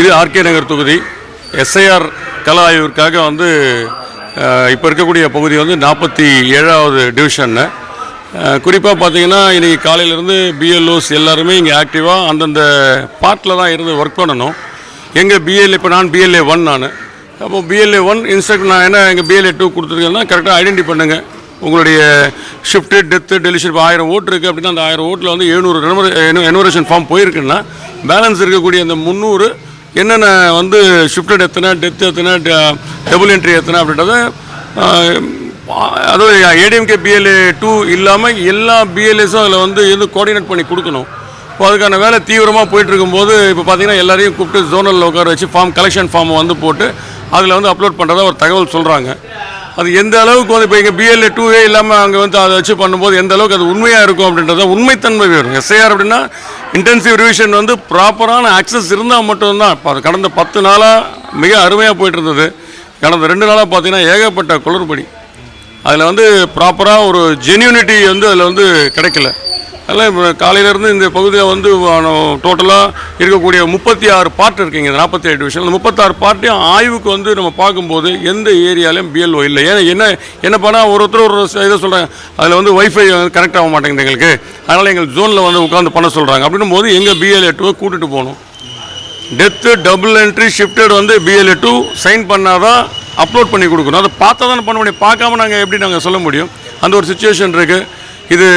இது ஆர்கே நகர் தொகுதி. எஸ்ஐஆர் கல ஆய்விற்காக வந்து இப்போ இருக்கக்கூடிய பகுதி வந்து நாற்பத்தி ஏழாவது டிவிஷன்னு குறிப்பாக பார்த்தீங்கன்னா இன்றைக்கி காலையிலேருந்து பிஎல்ஓஸ் எல்லாருமே இங்கே ஆக்டிவாக அந்தந்த பார்ட்டில் தான் இருந்து ஒர்க் பண்ணணும். எங்கள் பிஎல்ஏ இப்போ நான் பிஎல்ஏ ஒன் நான். அப்போ பிஎல்ஏ ஒன் இன்ஸ்ட்ரக்ட் நான் என்ன எங்கள் பிஎல்ஏ டூ கொடுத்துருக்கேன்னா கரெக்டாக ஐடென்டி பண்ணுங்கள் உங்களுடைய ஷிஃப்ட்டு டெத்து டெலிஷன் இப்போ ஆயிரம் ஓட்டு இருக்குது அப்படின்னா அந்த ஆயிரம் ஓட்டில் வந்து எழுநூறு எனுவரேஷன் ஃபார்ம் போயிருக்குன்னா பேலன்ஸ் இருக்கக்கூடிய அந்த முந்நூறு என்னென்ன வந்து ஷிஃப்டட் எத்தனை டெத் எத்தனை டபுள் என்ட்ரி எத்தனை அப்படின்றத அதாவது ஏடிஎம்கே பிஎல்ஏ டூ இல்லாமல் எல்லா பிஎல்ஏஸும் அதில் வந்து எது கோஆர்டினேட் பண்ணி கொடுக்கணும். இப்போ அதுக்கான வேலை தீவிரமாக போயிட்டுருக்கும்போது இப்போ பார்த்தீங்கன்னா எல்லாரையும் கூப்பிட்டு ஜோனலில் உட்கார வச்சு ஃபார்ம் கலெக்ஷன் ஃபார்மை வந்து போட்டு அதில் வந்து அப்லோட் பண்ணுறதா ஒரு தகவல் சொல்கிறாங்க அது எந்த அளவுக்கு வந்து இப்போ இங்கே பிஎல்ஏ டூவே இல்லாமல் அங்கே வந்து அதை வச்சு பண்ணும்போது எந்த அளவுக்கு அது உண்மையாக இருக்கும் அப்படின்றத உண்மைத்தன்மை வேணும் எஸ்ஐஆர் அப்படின்னா இன்டென்சிவ் ரிவிஷன் வந்து ப்ராப்பரான ஆக்சஸ் இருந்தால் மட்டும்தான். இப்போ அது கடந்த பத்து நாளாக மிக அருமையாக போயிட்டு இருந்தது. கடந்த ரெண்டு நாளாக பார்த்தீங்கன்னா ஏகப்பட்ட குளறுபடி. அதில் வந்து ப்ராப்பராக ஒரு ஜென்யூனிட்டி வந்து அதில் வந்து கிடைக்கல. அதனால் இப்போ காலையிலேருந்து இந்த பகுதியில் வந்து டோட்டலாக இருக்கக்கூடிய முப்பத்தி ஆறு பார்ட் இருக்குங்க இந்த நாற்பத்தி ஏழு டிவிஷன் அந்த முப்பத்தாறு பார்ட்டையும் ஆய்வுக்கு வந்து நம்ம பார்க்கும்போது எந்த ஏரியாலையும் பிஎல்ஓ இல்லை. ஏன்னா என்ன என்ன பண்ணால் ஒரு ஒருத்தர் ஒரு இதை சொல்கிறாங்க அதில் வந்து ஒய்ஃபை வந்து கனெக்ட் ஆக மாட்டேங்குது எங்களுக்கு. அதனால் எங்கள் ஜோனில் வந்து உட்காந்து பண்ண சொல்கிறாங்க அப்படின்னும் போது எங்கள் பிஎல்ஏ டூவை கூட்டிகிட்டு போகணும். டெத்து டபுள் என்ட்ரி ஷிஃப்டட் வந்து பிஎல்ஏ டூ சைன் பண்ணால் தான் அப்லோட் பண்ணி கொடுக்கணும். அதை பார்த்தா தானே பண்ண முடியும் பார்க்காம நாங்கள் எப்படி நாங்கள் சொல்ல முடியும்? அந்த ஒரு சுச்சுவேஷன் இருக்குது இது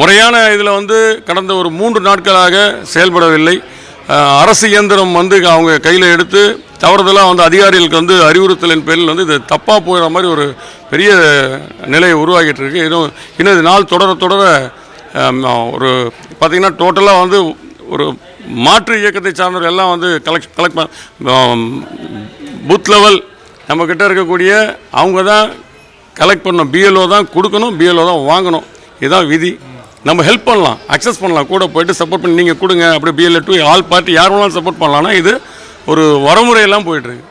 முறையான இதில் வந்து கடந்த ஒரு மூன்று நாட்களாக செயல்படவில்லை. அரசு இயந்திரம் வந்து அவங்க கையில் எடுத்து தவறுதலாக வந்து அதிகாரிகளுக்கு வந்து அறிவுறுத்தலின் பேரில் வந்து இது தப்பாக போகிற மாதிரி ஒரு பெரிய நிலையை உருவாகிட்டு இருக்கு. இன்னும் இன்னும் இது நாள் தொடர தொடர ஒரு பார்த்திங்கன்னா டோட்டலாக வந்து ஒரு மாற்று இயக்கத்தை சார்ந்தவர்கள் எல்லாம் வந்து கலெக்ட் கலெக்ட் பூத் லெவல் நம்மக்கிட்ட இருக்கக்கூடிய அவங்க தான் கலெக்ட் பண்ணணும். பிஎல்ஓ தான் கொடுக்கணும் பிஎல்ஓ தான் வாங்கணும். இதுதான் விதி. நம்ம ஹெல்ப் பண்ணலாம் அக்சஸ் பண்ணலாம். கூட போயிட்டு சப்போர்ட் பண்ணி நீங்கள் கொடுங்க. அப்படி பிஎல்ஏ டூ ஆல் பார்ட்டி யார் வேணாலும் சப்போர்ட் பண்ணலாம்னா இது ஒரு வரமுறையெல்லாம் போயிட்டுருக்கு